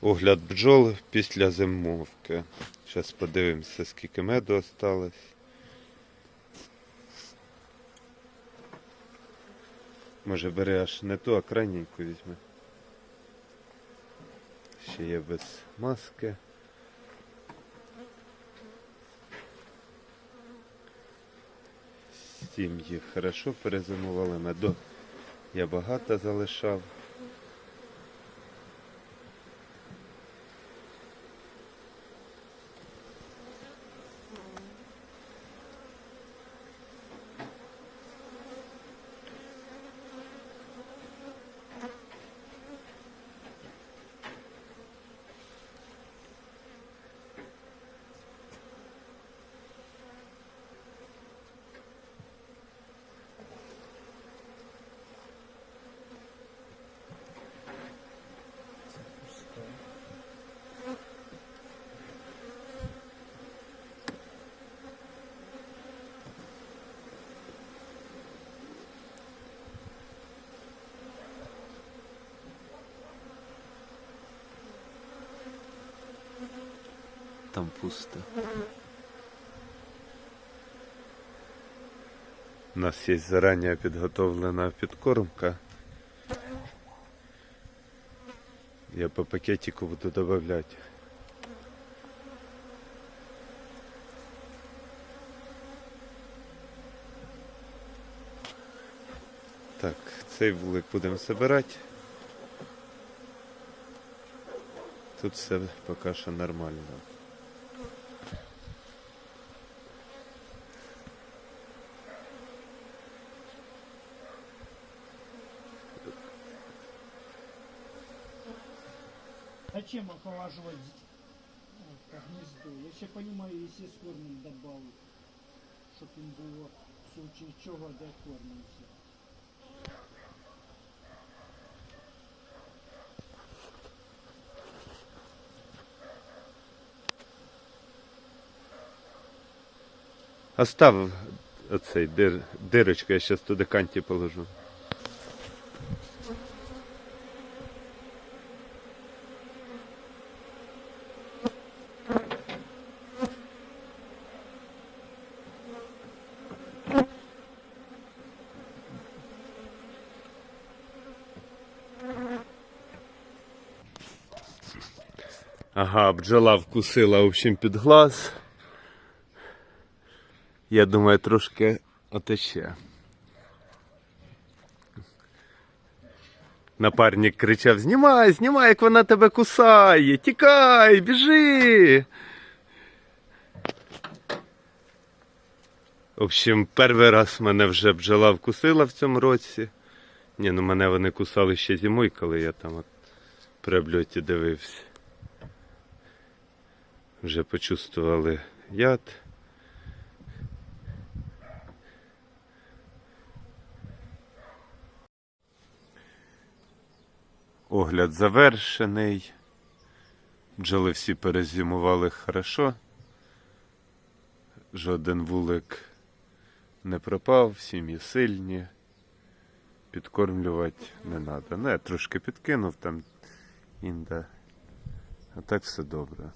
Огляд бджол після зимовки. Зараз подивимося, скільки меду осталось. Може бери аж не ту, а крайненьку візьми. Ще є без маски. Сім'ї хорошо перезимували, меду я багато залишав. Там пусто. У нас є зарані підготовлена підкормка. Я по пакетику буду добавлять. Так, цей вулик будемо збирати. Тут все поки що нормально. Зачем охолаживать по гнезду? Я ще понимаю, если с кормом добавить, щоб їм було в случае чого де кормиться. Остав оцей дир, дирочку, я зараз туди канті положу. Ага, бджола вкусила, в общем, під глаз. Я думаю, трошки отече. Напарник кричав: Знімай, знімай, як вона тебе кусає! Тікай, біжи. В общем, перший раз мене вже бджола вкусила в цьому році. Ні, ну мене вони кусали ще зимою, коли я там от при обльоті дивився. Вже почувствували яд. Огляд завершений. Бджоли всі перезимували хорошо. Жоден вулик не пропав, сім'ї сильні. Підкормлювати не треба. Ну, я трошки підкинув там інда. А так все добре.